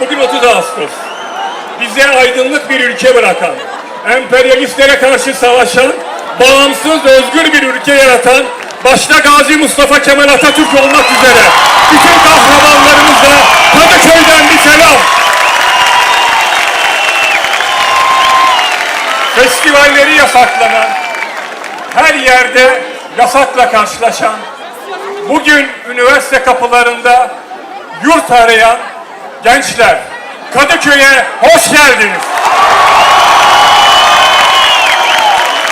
Bugün 30 Ağustos. Bize aydınlık bir ülke bırakan, emperyalistlere karşı savaşan, bağımsız, özgür bir ülke yaratan, başta Gazi Mustafa Kemal Atatürk olmak üzere bütün kahramanlarımıza Kadıköy'den bir selam. Festivalleri yasaklanan, her yerde yasakla karşılaşan, bugün üniversite kapılarında yurt arayan gençler, Kadıköy'e hoş geldiniz.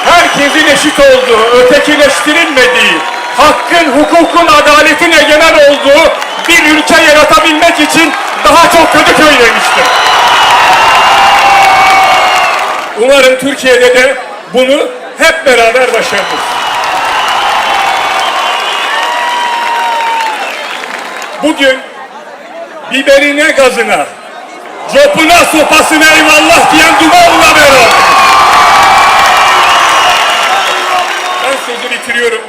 Herkesin eşit olduğu, ötekileştirilmediği, hakkın, hukukun, adaletin egemen olduğu bir ülke yaratabilmek için daha çok Kadıköy demiştim. Umarım Türkiye'de de bunu hep beraber başarırız. Bugün biberine gazına, copuna sopasına eyvallah diyen Duman'la beraber. Ben sözü bitiriyorum.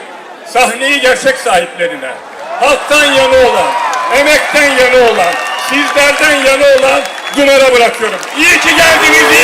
Sahneyi gerçek sahiplerine, halktan yana olan, emekten yana olan, sizlerden yana olan Duman'a bırakıyorum. İyi ki geldiniz, iyi.